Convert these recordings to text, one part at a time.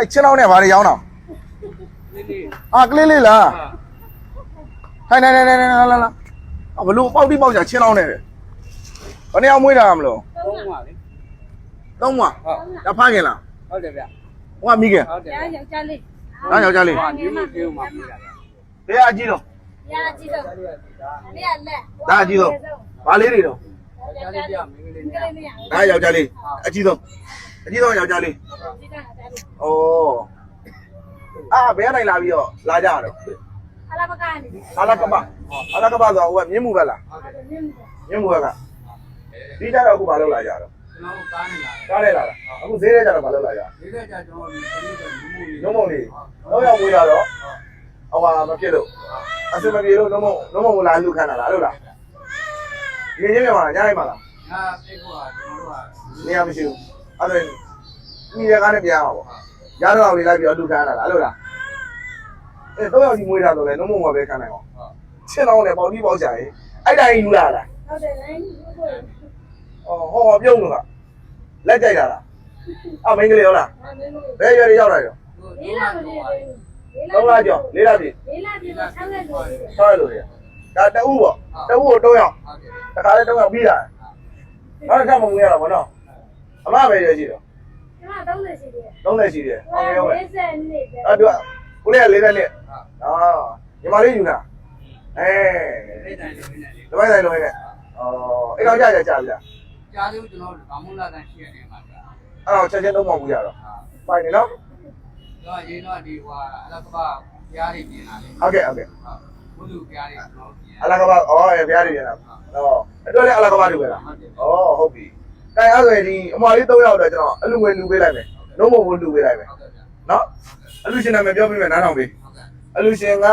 အဲ့ချင်းအောင်နဲ့ဘာတွေရောင်းတော့လေးလေးအာကလေးလေးလားဟာဟိုင်းနေနေနေနေလာလာလာအဘလို့ပေါက်တိပေါက်ချချင်းအောင်နဲ့ဘယ်နှစ်အောင်မွေးတာမလို့သုံးပါလေသုံးမဟုတ်ဒါဖခင်လားဟုတ်တယ်ဗျဟိုကမိခင်ဟုတ်တယ်ရယောက်ျားလေးဟာယောက်ျားလေးဟာဒီလိုပြောမှပြတာဗျဘယ်အကြီးတော့ရကြည့်တော့လေးရလက်ဒါအကြီးတော့ဘာလေးတွေတော့ယောက်ျားလေးပြမင်းကလေးကနဲ့လေးမရဒါယောက်ျားလေးအကြီးဆုံး အကြီးဆုံးယောက်ျားလေးဒီကအဲ့ဩအာဘယ်ကနေလာပြီးတော့လာကြတော့အလားပကနေအလကမအလကမဆိုဟိုကမြင်းမှုပဲလားဟုတ်တယ်မြင်းမြင်းမှုဘက်ကဒီကြတော့အခုဘာလုပ်လာကြတော့ကျွန်တော်ကားနေလာကားလဲလာတာအခုဈေးထဲကြတော့ဘာလုပ်လာကြဒီကကြကျွန်တော်ဒီနေ့ကလူမှုရေးလုံးမုံလေးတော့ရောက်ဝေးလာတော့ဟိုဟာမဖြစ်လို့အစမပြေလို့လုံးမုံလုံးမုံလာလူခံတာလားဟုတ်လားဒီချင်းမြန်မာညနေမှာလားငါပြေကွာကျွန်တော်တို့ကနေရာမရှိဘူး အဲ့ဒါမိရကားနဲ့ပြန်အောင်ပေါ့ရတော့အောင်လေးလိုက်ပြီးတော့လူခံတာလားဟုတ်လားအဲတော့ရောက်ဒီမွေးတာတော့လေလုံးမုံမှာပဲခံနိုင်အောင်ချင်းအောင်နဲ့ပေါတီးပေါက်ချာရေးအဲ့တိုင်းယူလာလားဟုတ်တယ်လိုင်းကိုအော်ဟောပြုံးလို့ကလက်ကြိုက်တာလားအမင်းကလေးဟုတ်လားမင်းတို့ဘယ်ရွယ်တွေရောက်လာရောလေးလာလို့သုံးလားကျော်လေးလားပြီလေးလာပြီးတော့6ရက်လို့ဆောက်ရလို့ရဒါတအူးပေါ့တအူးကိုတော့ရောက်ဟုတ်တယ်တခါလေးတော့ရောက်ပြီးတာနောက်တစ်ခါမဝင်ရတော့ဘောနော် အမပဲရွယ်ရှိတော့ကျွန်တော်30ရှိတယ်30ရှိတယ်အောင်ရောပဲ50နှစ်ပဲအဲ့တော့ဦးလေးက40နှစ်အာညီမလေးယူတာအဲလေးတိုင်းလေးနဲ့လေးဒီဘက်တိုင်းလုံးရဲ့အော်အဲ့တော့ကြာကြာကြာပြီလားကြားသေးကျွန်တော်ဗမာလာတန်ရှိရတယ်မှာဗျာအဲ့တော့ချက်ချင်းတော့မဟုတ်ဘူးရတော့ဟာပိုင်နေနော်တော့ရင်းတော့ဒီဟွာအလကဘာပြားတွေပြင်လာလေဟုတ်ကဲ့ဟုတ်ကဲ့ဘုလူပြားတွေကျွန်တော်ပြင်အလကဘာအော်ဘုရားတွေပြန်လာတော့အဲ့တော့လည်းအလကဘာတွေပဲလားဟုတ်တယ်ဩဟုတ်ပြီ တိုင်အဲ့ဆိုရင်ဒီအမလေး3ယောက်တော့ကျွန်တော်အလူငွေလူပေးလိုက်မယ်လုံးမဘူးလူပေးလိုက်မယ်ဟုတ်တယ်ဗျာနော်အလူရှင်နာမည်ပြောပြမယ်နားထောင်ပေးဟုတ်ကဲ့အလူရှင်က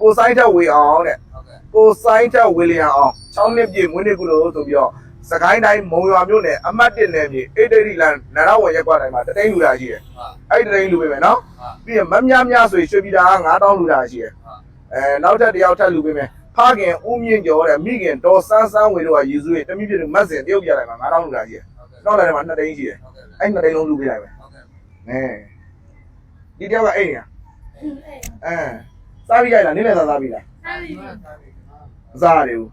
ကိုဆိုင်ထက်ဝေအောင်တဲ့ဟုတ်ကဲ့ကိုဆိုင်ထက်ဝေလျံအောင်6နှစ်ပြည့်မွေးနေ့ကုလို့ဆိုပြီးတော့စကိုင်းတိုင်းမုံရွာမြို့နယ်အမှတ်1နယ်မြေအေဒရီလန်နရဝယ်ရက်ကွာတိုင်းမှာတတိန်လူလာရှိတယ်ဟုတ်အဲ့ဒီတတိန်လူပေးမယ်နော်ဟုတ်ပြီးရင်မများများဆိုရင်ရွှေပြည်တာက9000လူလာရှိတယ်ဟုတ်အဲနောက်ထပ်တစ်ယောက်ထပ်လူပေးမယ် ဖခင်ဦးမြင့်ကျော်တဲ့မိခင်ဒေါ်စန်းစန်းဝေတို့ကရည်စုရင်တမိပြည့်မတ်စင်တရုတ်ပြတိုင်းမှာ9000လူလာရှိတယ်ဟုတ်ကဲ့နောက်လည်းမှာ2တိန်ရှိတယ်ဟုတ်ကဲ့အဲ့2တိန်လုံးလူပေးလိုက်မယ်ဟုတ်ကဲ့အဲဒီတယောက်ကအိမ်နေအဲစားပြီးကြလားနေ့လည်စားစားပြီးလားအဲ့ဒီဟုတ်ကဲ့မစားရတယ်ဘူး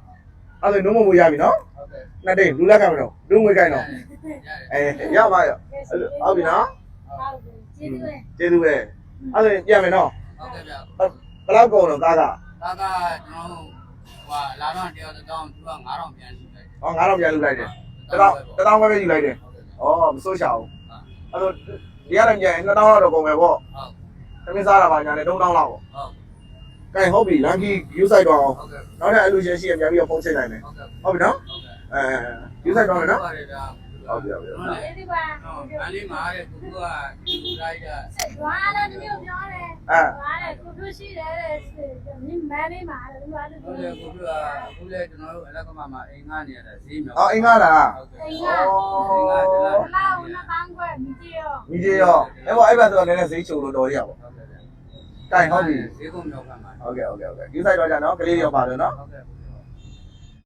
အဲ့ဒါနှုံးမမရပြီနော်ဟုတ်ကဲ့နှစ်တိန်လူလက်ကမတော့လူငွေကိုင်းတော့ရတယ်အဲရပါရောဟုတ်ပြီနော်ဟုတ်တယ်ကျေးဇူးပဲကျေးဇူးပဲအဲ့ဒါပြန်မယ်နော်ဟုတ်ကဲ့ဗျာဘယ်လောက်ကုန်တော့ကားက ဒါကကျွန်တော်ဟွာလာတော့တရားတောင်းသူက9000ပြန်ယူလိုက်တယ်ဟော9000ပြန်လူလိုက်တယ်တထောင်တထောင်ပဲပဲယူလိုက်တယ်ဩမစိုးချအောင်အဲ့တော့ဒီရလည်းပြန်2000လောက်တော့ကုန်မယ်ပေါ့ဟုတ်သမင်းစားတာပါညာနဲ့3000လောက်ပေါ့ဟုတ်ကဲဟုတ်ပြီလန်ကီယူဆိုင်တော့အောင်ဟုတ်ကဲ့နောက်ထပ်အလူရှင်ရှိရင်ပြန်ပြီးတော့ဖုန်းချိန်နိုင်မယ်ဟုတ်ကဲ့ဟုတ်ပြီနော်ဟုတ်ကဲ့အဲယူဆိုင်တော့မယ်နော်ပါတယ်ဗျာ ဟုတ်ပြီဟုတ်ပြီဟုတ်တယ်ကျေးဇူးပါဟုတ်အန်လေးမှာတဲ့သူကဒီလိုက်တာဝါလာတမျိုးပြောတယ်အဲဝါလာကိုတို့ရှိတယ်တဲ့မြင်းမန်းလေးမှာတယ်ဝါလာဟုတ်တယ်ကိုကအခုလေကျွန်တော်တို့အလက်ကမမှာအိမ်ငါနေရတာဈေးမြောက်အော်အင်္ဂါလားဟုတ်ကဲ့အိမ်ဩကလာဦးနှစ်ပန်းခွဲမြည်ရောမိကြီးရောအဲ့ဘောအဲ့ဘက်တော့လည်းနည်းနည်းဈေးချိုလို့တော်ရရပါဟုတ်ကဲ့တိုင်ဟုတ်ပြီဈေးကုန်မြောက်ခံပါဟုတ်ကဲ့ဟုတ်ကဲ့ဟုတ်ကဲ့ယူဆိုင်တော့ကြနော်ကလေးရောပါလို့နော်ဟုတ်ကဲ့